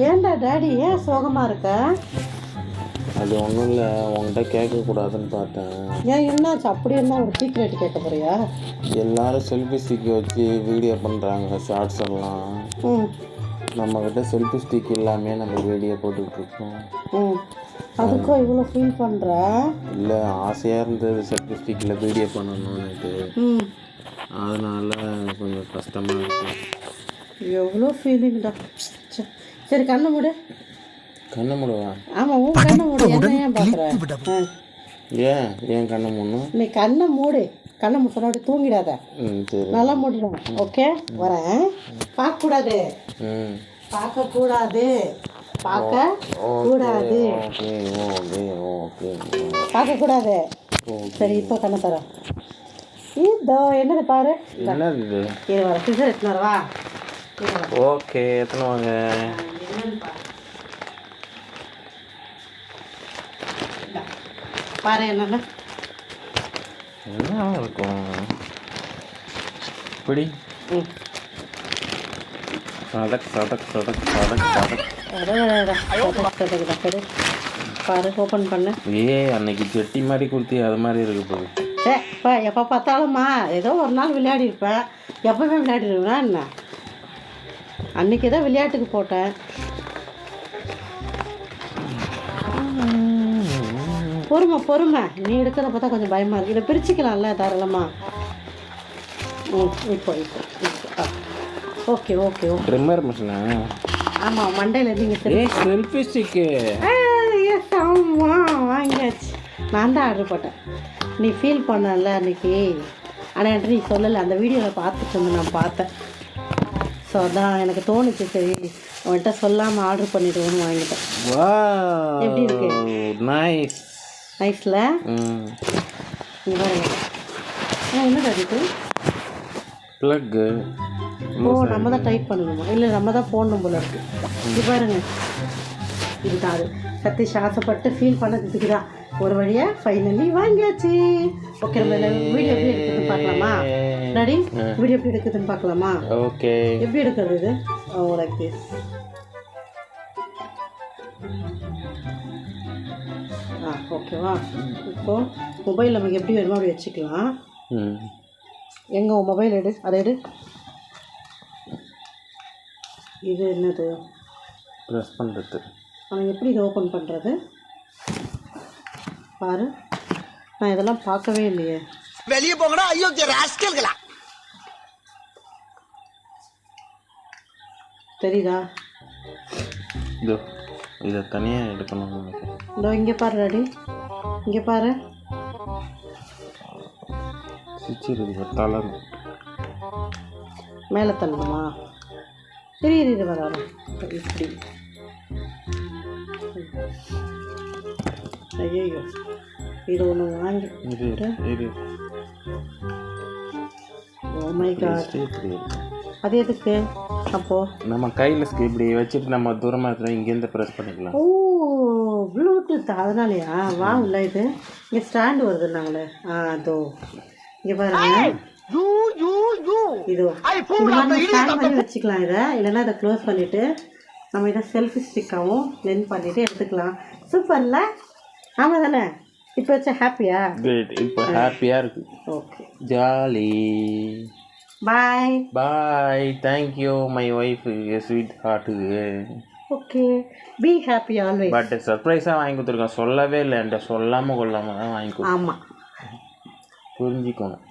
ஏன்டா டாடி ஏன் சோகமாக இருக்க? அது ஒன்றும் இல்லை உங்கள்கிட்ட கேட்கக்கூடாதுன்னு பார்த்தேன். ஏன் என்னாச்சு? அப்படி என்ன ஒரு சீக்ரெட் கேட்க போறியா? எல்லாரும் செல்ஃபி ஸ்டிக் வச்சு வீடியோ பண்ணுறாங்க ஷார்ட்ஸ் எல்லாம். நம்மக்கிட்ட செல்ஃபி ஸ்டிக் இல்லாமே நம்ம வீடியோ போட்டுக்கிட்டு இருக்கோம். ம். அதுக்கும் இவ்வளோ ஃபீல் பண்ணுற இல்லை ஆசையாக இருந்தது செல்ஃபி ஸ்டிக்கில் வீடியோ பண்ணணும்னுட்டு அதனால கொஞ்சம் கஷ்டமாக இருக்கும் எவ்வளோ ஃபீலிங்டா சரி கண்ணை மூடு. கண்ணை மூடுவா? ஆமாம் உன் கண்ணை மூடு. என்ன ஏன் பார்க்குற? ஏன்? ஏன் கண்ணை மூடணும்? நீ கண்ணை மூடு. கண்ணை மூட சொன்னா அப்படி தூங்கிடாத. நல்லா மூடிடும். ஓகே? வரேன். பார்க்கக்கூடாது. ம். பார்க்கக்கூடாது. பார்க்க கூடாது. Okay okay okay. பார்க்கக்கூடாது. சரி இப்போ கண்ணை தரேன் இதோ என்னது பாரு? என்னது இது? வர சிசர் எடுத்துன்னு வரவா. ஓகே எத்தனை வாங்க. பாரு என்னன்னு. என்ன இருக்கும்? இப்படி. சதக் சதக் அடடடடா. சதக்கு சதக்கு. பாரு ஓப்பன் பண்ணு. ஏ அன்னைக்கு ஜெட்டி மாதிரி குடுத்தி அது மாதிரி இருக்கு போகுது சே இப்போ எப்போ பார்த்தாலும்மா ஏதோ ஒரு நாள் விளையாடி இருப்பேன் எப்பவுமே விளையாடிடுவேனா என்ன? அன்னைக்கு ஏதோ விளையாட்டுக்கு போட்டேன். பொறுமை பொறுமை. நீ எடுக்கிறத பார்த்தா கொஞ்சம் பயமாக இருக்கு. இதை பிரிச்சுக்கலாம்ல தாராளமா? ம் இப்போ இப்போ ஓகே ஓகே ஓகே. ட்ரிம்மர் மிஷினா ஆமாம் மண்டையில் நீங்கள் ஏ செல்ஃபி ஸ்டிக்கு எஸ் ஆமாம் வாங்கியாச்சு. நான் தான் ஆர்டர் போட்டேன். நீ ஃபீல் பண்ணல அன்னைக்கு. ஆனால் என்கிட்ட நீ சொல்லலை. அந்த வீடியோவில் பார்த்துட்டு வந்து நான் பார்த்தேன். ஸோ அதான் எனக்கு தோணுச்சு. சரி உன்கிட்ட சொல்லாமல் ஆர்டர் பண்ணிடுவோன்னு வாங்கிட்டேன். எப்படி இருக்கு? நைஸ் நைஸில் ம். இங்கே பாருங்க. என்ன இது? ப்ளக்கு ஓ நம்ம தான் டைப் பண்ணணுமா? இல்லை நம்ம தான் போடணும் போல இருக்கு. இது பாருங்க. இதுதான் அது. சதீஷ் ஆசைப்பட்டு ஃபீல் பண்ணதுக்கு தான் ஒரு வழியாக ஃபைனலி வாங்கியாச்சு. ஓகே நம்ம வீடியோ எப்படி எடுக்குதுன்னு பார்க்கலாமா? டாடி வீடியோ எப்படி எடுக்குதுன்னு பார்க்கலாமா? ஓகே எப்படி எடுக்கிறது இது? திஸ் ஆ ஓகேவா? இப்போ மொபைல் நமக்கு எப்படி வேணுமோ அப்படி வச்சுக்கலாம். ம். எங்கே உன் மொபைல் எடு அதை எடு. இது என்னது? ப்ரெஸ் பண்ணுறது அவன் எப்படி இதை ஓப்பன் பண்ணுறது பாரு. நான் இதெல்லாம் பார்க்கவே இல்லையே. வெளியே போங்கடா ஐயோ ராஸ்கல்களா தெரியுதா? இதோ. இதை தனியாக எடுக்கணும்னு நினைக்கிறேன். இதோ இங்கே பாரு டாடி. இங்கே பாரு. இருக்குது தளரும் மேலே தள்ளணுமா சரி இது வர இப்படி. ஐயோ இது ஒன்று வாங்கி இரு இரு. Oh my God. அது எதுக்கு? அப்போது நம்ம கையில் இப்படி வச்சுட்டு நம்ம தூரமாக இருக்கிற இங்கேருந்து ப்ரெஸ் பண்ணிக்கலாம். ஓ ப்ளூடூத் அதனாலயா? வா இல்லை இது. இங்கே ஸ்டாண்ட் வருது நாங்களே. ஆ அதோ. இங்கே பாருங்க. You you you. இதோ. இந்த மாதிரி ஸ்டாண்ட் பண்ணி வச்சுக்கலாம் இதை. இல்லைன்னா இதை க்ளோஸ் பண்ணிவிட்டு நம்ம இதை செல்ஃபி ஸ்டிக்காகவும் லென் பண்ணிவிட்டு எடுத்துக்கலாம். சூப்பர்ல ஆமாம் தானே இப்போ வச்சா ஹாப்பியா கிரேட் இப்போ ஹாப்பியாக இருக்கு. Okay jolly. Bye bye thank you my wife sweet ஹார்ட்டுக்கு okay be happy always but சர்ப்ரைஸாக வாங்கி கொடுத்துருக்கோம். சொல்லவே இல்லை. என்கிட்ட சொல்லாமல் கொள்ளாமல் தான் வாங்கி கொடுத்தேன் ஆமாம் புரிஞ்சுக்கணும்